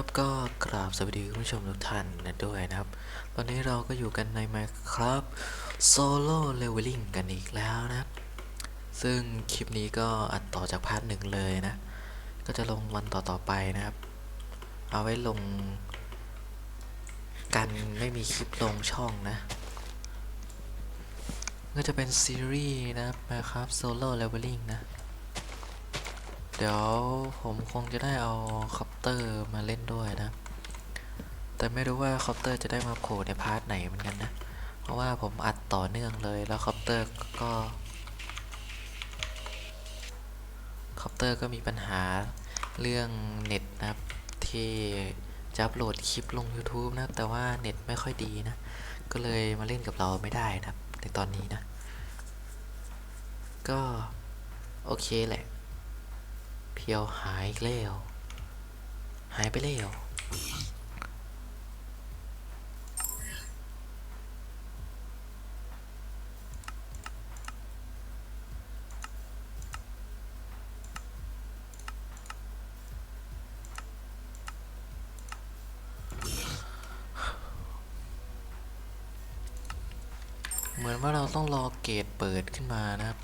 นะครับก็กราบสวัสดีคุณผู้ชมทุกท่านนะด้วยนะครับ ตอนนี้เราก็อยู่กันใน Minecraft Solo Leveling กันอีกแล้วนะครับซึ่งคลิปนี้ก็อัดต่อจากพาร์ทหนึ่งเลยนะ ก็จะลงวันต่อๆไปนะครับ เอาไว้ลง กันไม่มีคลิปลงช่องนะ ก็จะเป็นซีรีส์นะครับ Minecraft Solo Leveling นะ เดี๋ยวผมคงจะได้เอาคอปเตอร์มาเล่นด้วยนะ แต่ไม่รู้ว่าคอปเตอร์จะได้มาโผล่ในพาร์ทไหนเหมือนกันนะ เพราะว่าผมอัดต่อเนื่องเลยแล้วคอปเตอร์ก็คอปเตอร์ก็มีปัญหาเรื่องเน็ตนะครับ ที่จะอัพโหลดคลิปลง YouTube นะ แต่ว่าเน็ตไม่ค่อยดีนะ ก็เลยมาเล่นกับเราไม่ได้นะครับในตอนนี้นะ ก็ โอเคแหละ เพียวหายแล้ว หายไปแล้วเหมือนว่าเราต้องรอเกตเปิดขึ้นมานะครับ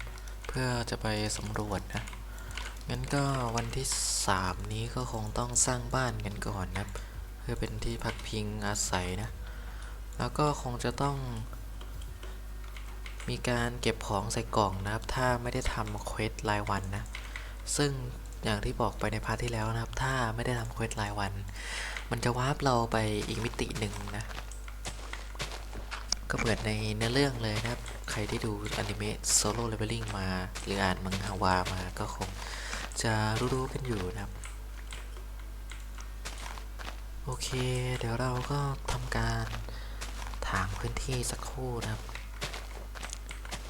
เพื่อจะไปสำรวจนะ งั้นก็วันที่สามนี้ก็คงต้องสร้างบ้านกันก่อนนะครับ เพื่อเป็นที่พักพิงอาศัยนะ แล้วก็คงจะต้อง มีการเก็บของใส่กล่องนะครับ ถ้าไม่ได้ทำเควสรายวันนะ ซึ่งอย่างที่บอกไปในพาร์ทที่แล้วนะครับ ถ้าไม่ได้ทำเควสรายวัน มันจะวาร์ปเราไปอีกมิติหนึ่งนะ ก็เหมือนในเนื้อเรื่องเลยนะครับ ใครที่ดูอนิเมะโซโล่เลเวลลิ่งมา หรืออ่านมังฮวามาก็คง จะรู้ๆกันอยู่นะครับ โอเค เดี๋ยวเราก็ทำการถางพื้นที่สักครู่นะครับ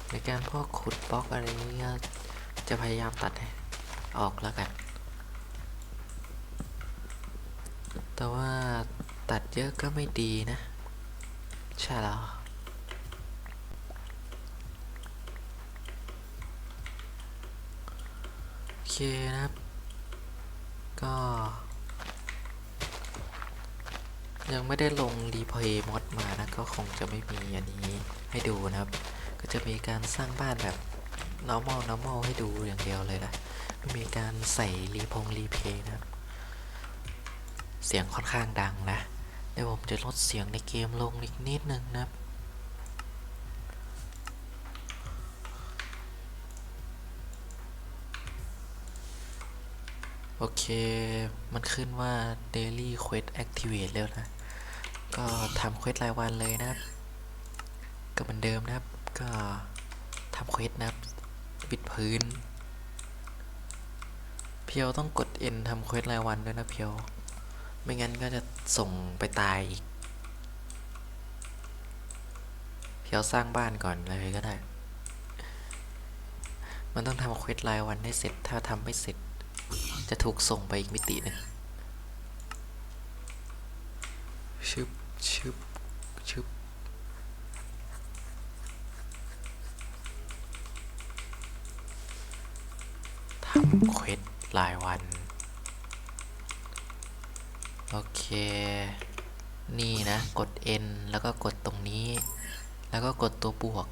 ในการพวกขุดบล็อกอะไรนี้ก็จะพยายามตัดออกแล้วกัน แต่ว่าตัดเยอะก็ไม่ดีนะ ใช่แล้ว โอ เคนะครับ ก็ ยังไม่ได้ลงรีเพย์มอดมานะ ก็คงจะไม่มีอันนี้ให้ดูนะครับ ก็จะมีการสร้างบ้านแบบ normal normal ให้ดูอย่างเดียวเลยนะ ไม่มีการใส่รีพงรีเพย์นะครับ เสียงค่อนข้างดังนะเดี๋ยวผมจะลดเสียงในเกมลงอีกนิดนึงนะครับ โอเค มันขึ้นว่า daily quest activate แล้วนะ ก็ทำเควสรายวันเลยนะครับ ก็เหมือนเดิมนะครับ ก็ทำเควสนะครับปิดพื้น เพียวต้องกด N ทำเควสรายวันด้วยนะเพียว ไม่งั้นก็จะส่งไปตายอีก เพียวสร้างบ้านก่อนเลยก็ได้ มันต้องทำเควสรายวันให้เสร็จ ถ้าทำไม่เสร็จ จะถูกส่งไปอีกมิติหนึ่งชึบชึบชึบทำเควสรายวัน โอเค นี่นะ กด N แล้วก็กดตรงนี้ แล้วก็กดตัวบวก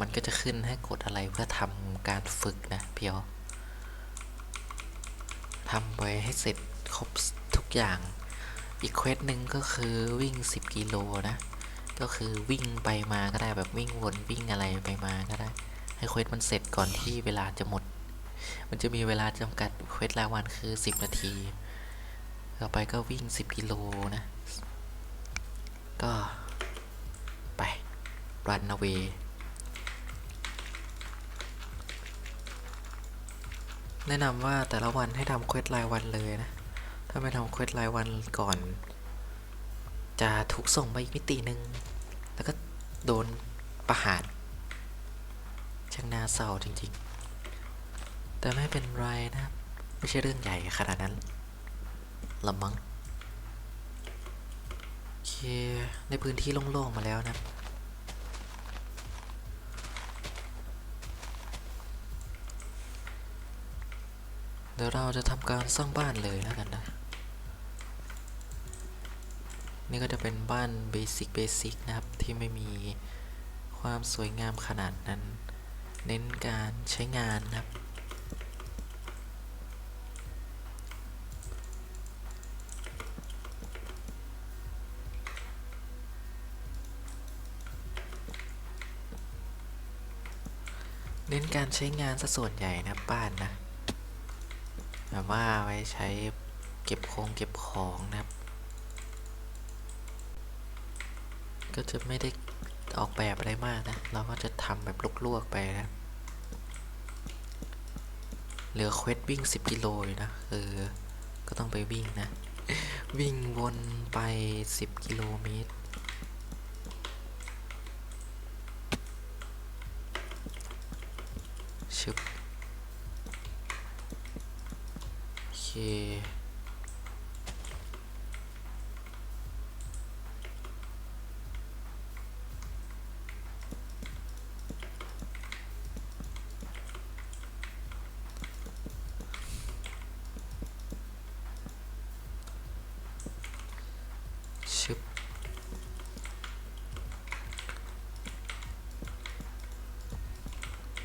มันก็จะขึ้นให้กดอะไรเพื่อทำการฝึกนะเพียว ทำไปให้เสร็จครบทุกอย่าง อีกเควสหนึ่งก็คือวิ่ง 10 กิโลนะ ก็คือวิ่งไปมาก็ได้แบบวิ่งวนวิ่งอะไรไปมาก็ได้ ให้เควสมันเสร็จก่อนที่เวลาจะหมด มันจะมีเวลาจำกัดเควสรายวันคือ 10 นาที ต่อไปก็วิ่ง 10 กิโลนะ ก็ไปรัน away แนะนำว่าแต่ละวันให้ทำเควสรายวันเลยนะ ถ้าไม่ทำเควสรายวันก่อน จะถูกส่งไปอีกมิติหนึ่ง แล้วก็โดนประหารช่างน่าเศร้าจริงๆ แต่ไม่เป็นไรนะครับ ไม่ใช่เรื่องใหญ่ขนาดนั้นละมั้งโอเคในพื้นที่โล่งๆมาแล้วนะ เดี๋ยวเราจะทำการสร้างบ้านเลยแล้วกันนะ นี่ก็จะเป็นบ้านเบสิกเบสิกนะครับ ที่ไม่มีความสวยงามขนาดนั้น เน้นการใช้งานนะครับ เน้นการใช้งานซะส่วนใหญ่นะบ้านนะ แบบว่าไว้ใช้เก็บของเก็บของนะครับ ก็จะไม่ได้ออกแบบอะไรมากนะ เราก็จะทำแบบลวกๆไปนะ เหลือเควสวิ่ง 10 กิโลอยู่นะเออก็ต้องไปวิ่งนะ วิ่งวนไป 10 กิโลเมตรชึบโอเค ชึบ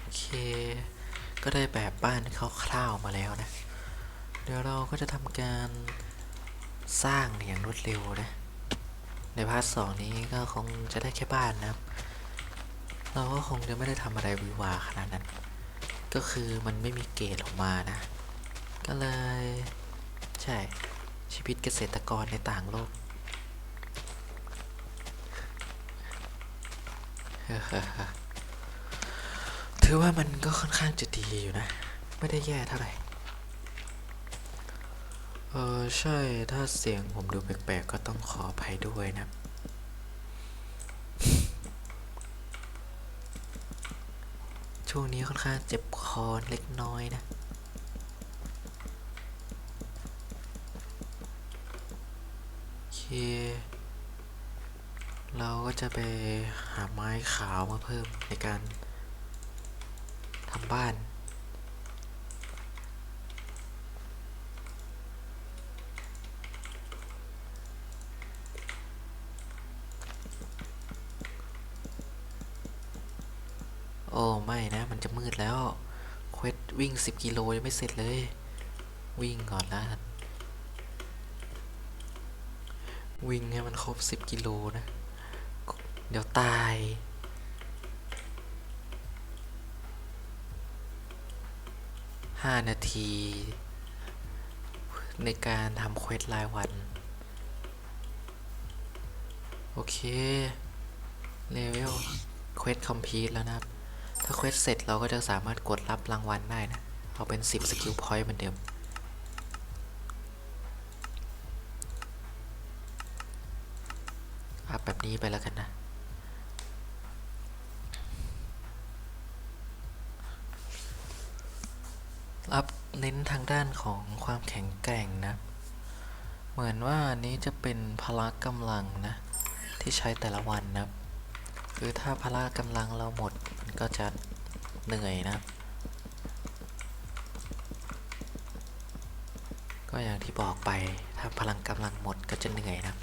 โอเค ก็ได้แบบบ้านคร่าวๆมาแล้วนะ เดี๋ยวเราก็จะทำการสร้างอย่างรวดเร็วนะ ในพาร์ทสองนี้ก็คงจะได้แค่บ้านนะครับ เราก็คงจะไม่ได้ทำอะไรวิวาขนาดนั้น ก็คือมันไม่มีเกรดออกมานะ ก็เลย ใช่ชีวิตเกษตรกรในต่างโลกถือว่ามันก็ค่อนข้างจะดีอยู่นะ ไม่ได้แย่เท่าไหร่ เออใช่ถ้าเสียงผมดูแปลกๆก็ต้องขออภัยด้วยนะ ช่วงนี้ค่อนข้างเจ็บคอเล็กน้อยนะโอเค เราก็จะไปหาไม้ขาวมาเพิ่มในการทำบ้าน แล้วเควสวิ่ง 10 กิโลยังไม่เสร็จเลย วิ่งก่อนละวิ่งให้มันครบ 10 กิโลนะ เดี๋ยวตายห้านาที ในการทำเควสรายวัน โอเคเลเวลเควสคอมพลีทแล้วนะครับ ถ้าเควสเสร็จเราก็จะสามารถกดรับรางวัลได้นะ เอาเป็น 10สกิลพอยต์เหมือนเดิม อัพแบบนี้ไปแล้วกันนะ อัพเน้นทางด้านของความแข็งแกร่งนะ เหมือนว่าอันนี้จะเป็นพละกำลังนะ ที่ใช้แต่ละวันนะ คือถ้าพละกำลังเราหมด ก็จะเหนื่อยนะก็อย่างที่บอกไปถ้าพลังกำลังหมดก็จะเหนื่อยนะ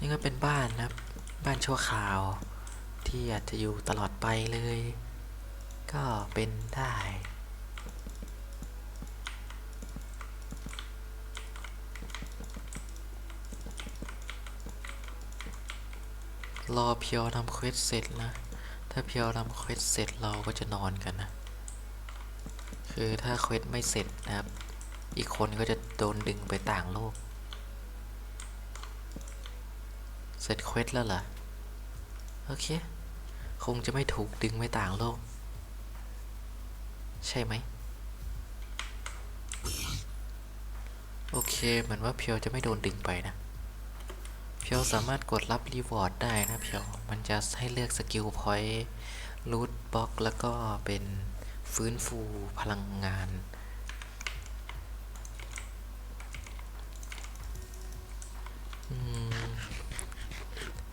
นี่ก็เป็นบ้านนะครับ บ้านชั่วคราว ที่อาจจะอยู่ตลอดไปเลย ก็เป็นได้ รอเพียวทำเควสเสร็จนะ ถ้าเพียวทำเควสเสร็จเราก็จะนอนกันนะ คือถ้าเควสไม่เสร็จนะครับ อีกคนก็จะโดนดึงไปต่างโลก เสร็จเควสแล้วเหรอ โอเค คงจะไม่ถูกดึงไปต่างโลก ใช่ไหม โอเค เหมือนว่าเพียวจะไม่โดนดึงไปนะ เพียวสามารถกดรับรีวอร์ดได้นะเพียว มันจะให้เลือกสกิลพอยต์รูทบล็อกแล้วก็เป็นฟื้นฟูพลังงาน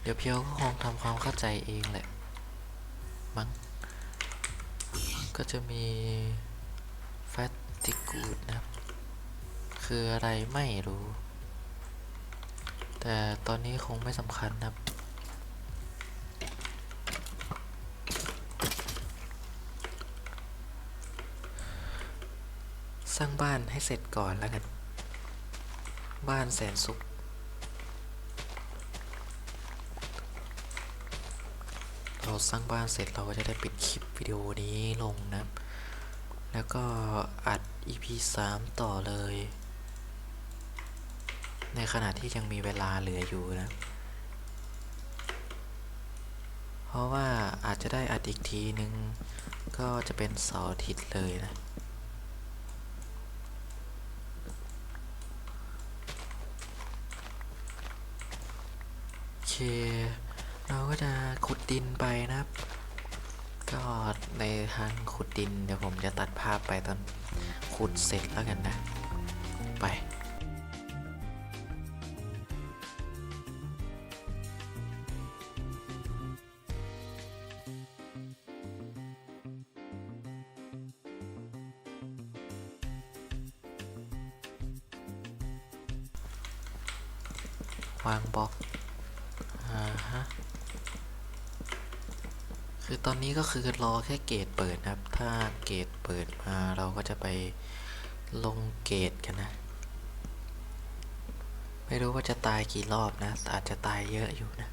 เดี๋ยวเพียวก็คงทำความเข้าใจเองแหละ มั้ง ก็จะมี f a t i g u d นะครับ คืออะไรไม่รู้ แต่ตอนนี้คงไม่สำคัญนะครับสร้างบ้านให้เสร็จก่อนแล้วกัน บ้านแสนสุข เรา สร้างบ้านเสร็จเราก็จะได้ปิดคลิปวิดีโอนี้ลงนะ แล้วก็อัด EP 3 ต่อเลย ในขณะที่ยังมีเวลาเหลืออยู่นะ เพราะว่าอาจจะได้อัดอีกทีนึง ก็จะเป็นเสาร์อาทิตย์เลยนะโอเค ก็จะขุดดินไปนะครับ ก็ในทางขุดดินเดี๋ยวผมจะตัดภาพไปตอนขุดเสร็จแล้วกันนะ ไป คือตอนนี้ก็คือรอแค่เกตเปิดนะครับ ถ้าเกตเปิดมาเราก็จะไปลงเกตกันนะ ไม่รู้ว่าจะตายกี่รอบนะ อาจจะตายเยอะอยู่นะ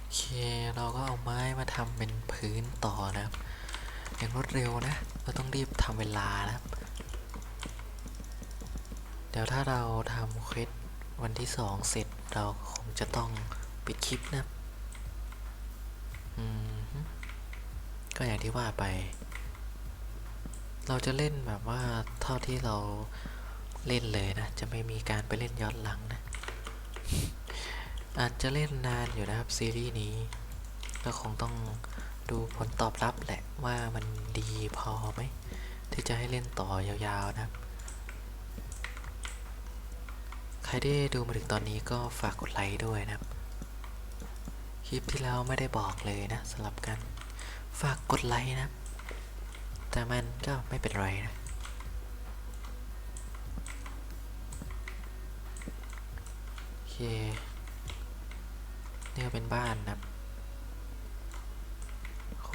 โอเค เราก็เอาไม้มาทำเป็นพื้นต่อนะครับอย่างรวดเร็วนะเราต้องรีบทำเวลานะครับเดี๋ยวถ้าเราทำเควสวันที่สองเสร็จเราคงจะต้องปิดคลิปนะก็อย่างที่ว่าไป เราจะเล่นแบบว่าเท่าที่เราเล่นเลยนะ จะไม่มีการไปเล่นย้อนหลังนะ อาจจะเล่นนานอยู่นะครับซีรีส์นี้ ก็คงต้องดูผลตอบรับแหละว่ามันดีพอไหม ที่จะให้เล่นต่อยาวๆนะครับใครได้ดูมาถึงตอนนี้ก็ฝากกดไลค์ด้วยนะครับคลิปที่แล้วไม่ได้บอกเลยนะสำหรับกัน ฝากกดไลค์นะ แต่มันก็ไม่เป็นไรนะโอเคนี่ก็เป็นบ้านนะครับ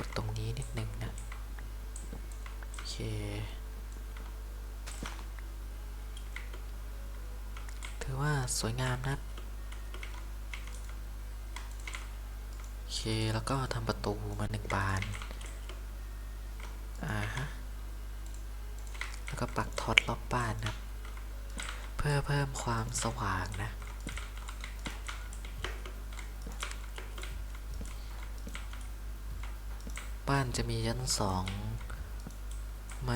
ดตรงนี้นิดนึงนะโอเคถือว่าสวยงามนะโอเคแล้วก็ทำประตูมาหนึ่งบานอ่าฮะแล้วก็ปักท็อตรอบบ้านนะเพื่อเพิ่มความสว่างนะานจะมีชั้นสองไหม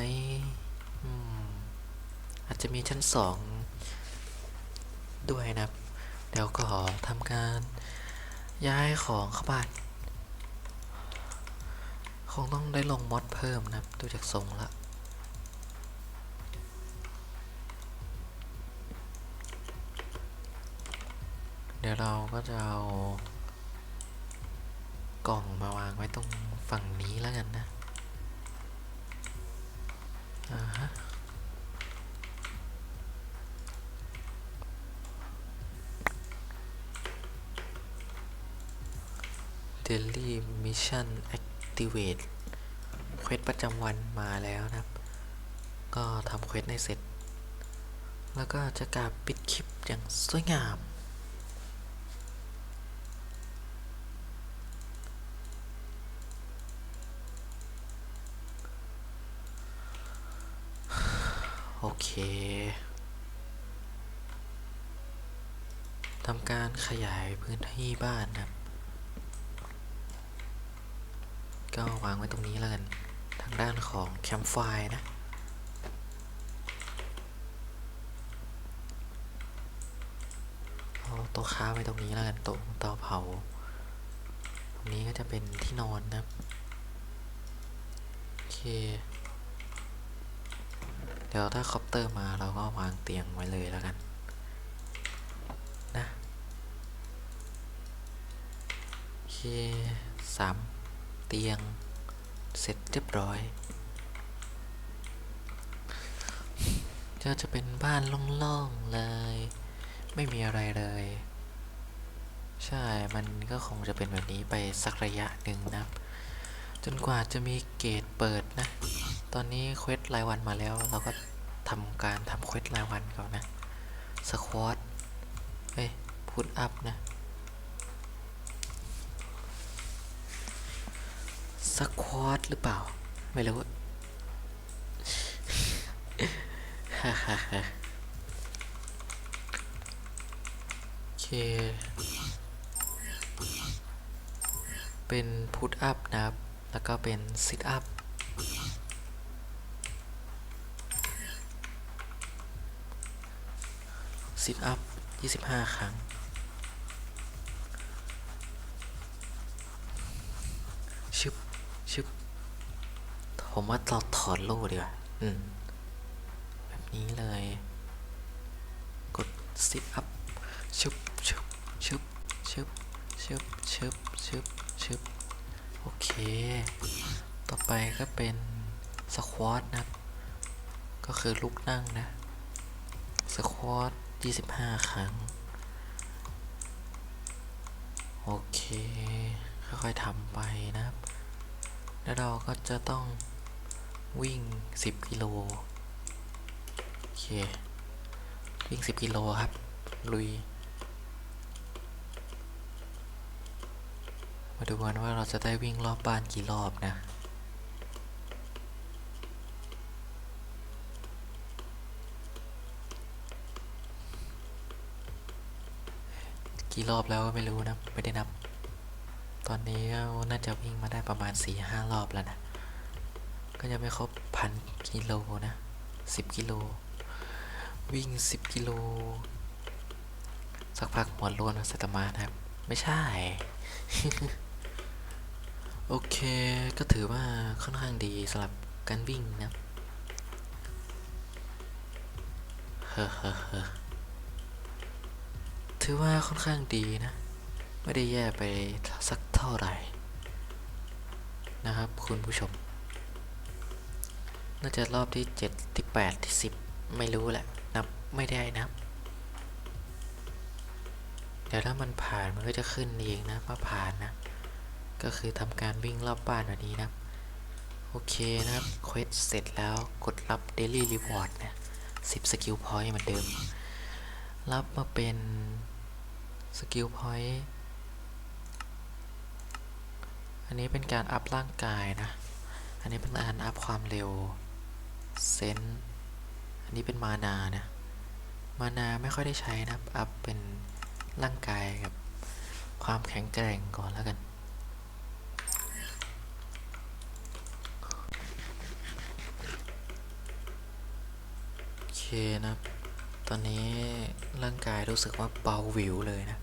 อืมอาจจะมีชั้นสองด้วยนะครับ เดี๋ยวก็ทำการย้ายของเข้าบ้าน คงต้องได้ลงมอดเพิ่มนะครับ ดูจากทรงละเดี๋ยวเราก็จะเอา กล่องมาวางไว้ตรงฝั่งนี้แล้วกันนะอ่าฮะ Daily Mission Activate เควสประจำวันมาแล้วนะครับ ก็ทำเควสให้เสร็จ แล้วก็จะกราบปิดคลิปอย่างสวยงาม ทำการขยายพื้นที่บ้านครับ ก็วางไว้ตรงนี้แล้วกัน ทางด้านของแคมป์ไฟนะ เอาโต๊ะค้าไว้ตรงนี้แล้วกันโต๊ะเตาเผา ตรงนี้ก็จะเป็นที่นอนนะโอเค เดี๋ยวถ้าคอปเตอร์มาเราก็วางเตียงไว้เลยแล้วกัน สามเตียง เสร็จเรียบร้อยก็จะเป็นบ้านโล่งๆเลย ไม่มีอะไรเลย ใช่ มันก็คงจะเป็นแบบนี้ไปสักระยะหนึ่งนะจนกว่าจะมีเกตเปิดนะ ตอนนี้เควสรายวันมาแล้ว เราก็ทำการทำเควสรายวันก่อนนะสควอตเอ้ยพุทอัพนะ สควอตหรือเปล่า ไม่รู้ฮ่าฮ่าฮ่าโอเค เป็นพุทอัพนะครับ แล้วก็เป็นซิทอัพซิทอัพ25 ครั้ง ชึบ ชึบ ผมว่าเราถอดโล่ดีกว่า อืม แบบนี้เลย กด sit up ชึบชึบชึบชึบชึบชึบชึบชึบโอเค ต่อไปก็เป็นสควอตนะครับ ก็คือลุกนั่งนะสควอต25 ครั้ง โอเค ค่อยๆทำไปนะครับ แล้วเราก็จะต้อง วิ่ง 10 กิโล โอเค วิ่ง 10 กิโลครับ ลุย มาดูกันว่าเราจะได้วิ่งรอบบ้านกี่รอบนะกี่รอบแล้วก็ไม่รู้นะ ไม่ได้นับ ตอนนี้ก็น่าจะวิ่งมาได้ประมาณ4ี่ห้ารอบแล้วนะ ก็ยังไม่ครบพันกิโลนะสิบกิโล วิ่งสิบกิโล สักพักหัวโล้วนสัตมานะครับ ไม่ใช่ โอเค ก็ถือว่าค่อนข้างดีสำหรับการวิ่งนะเฮ้อเฮ้อเฮ้อถือว่าค่อนข้างดีนะ ไม่ได้แย่ไปสักเท่าไหร่ นะครับคุณผู้ชม น่าจะรอบที่เจ็ดที่แปดที่สิบไม่รู้แหละ นับไม่ได้นับเดี๋ยวถ้ามันผ่านมันก็จะขึ้นเองนะว่าผ่านนะ ก็คือทำการวิ่งรอบบ้านแบบนี้นะ โอเคนะครับเควสเสร็จแล้วกดรับ Daily Reward นะ10สกิลพอยต์เหมือนเดิม รับมาเป็นสกิลพอยต์อันนี้เป็นการอัพร่างกายนะ อันนี้เป็นการอัพความเร็ว เซนอันนี้เป็นมานานะมานาไม่ค่อยได้ใช้นะอัพเป็นร่างกายกับความแข็งแกร่งก่อนแล้วกัน โอเคนะตอนนี้ร่างกายรู้สึกว่าเบาหวิวเลยนะ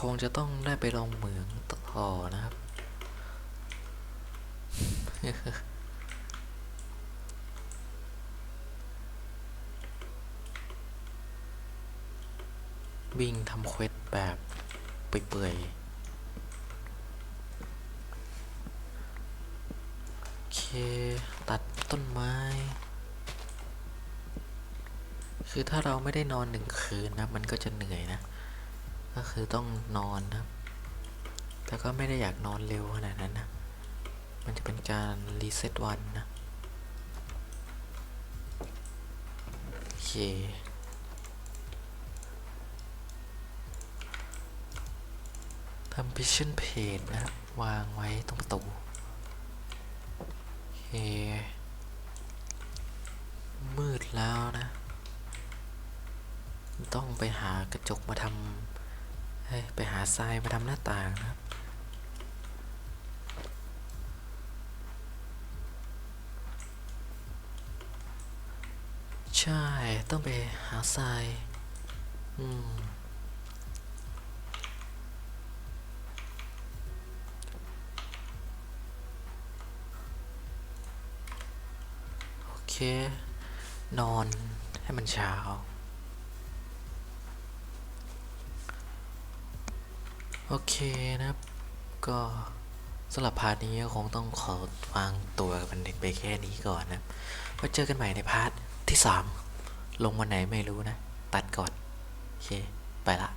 คงจะต้องได้ไปลองเหมืองต่อนะครับ วิ่งทำเควสแบบเปื่อยๆ โอเค ตัดต้นไม้ คือถ้าเราไม่ได้นอนหนึ่งคืนนะ มันก็จะเหนื่อยนะ ก็คือต้องนอนนะ แต่ก็ไม่ได้อยากนอนเร็วขนาดนั้นนะ มันจะเป็นการรีเซ็ตวันนะ โอเคทำ Vision Page นะครับวางไว้ตรงประตู โอเค มืดแล้วนะ ต้องไปหากระจกมาทำเฮ้ไปหาทรายมาทำหน้าต่างนะครับ ช ใช่ ต้องไปหาทราย อืม โอเค นอนให้มันเช้า โอเคนะครับ ก็สำหรับพาร์ทนี้ก็คงต้องขอวางตัวกันไปแค่นี้ก่อนนะไว้เจอกันใหม่ในพาร์ท ที่สามลงวันไหนไม่รู้นะ ตัดก่อน โอเค ไปละ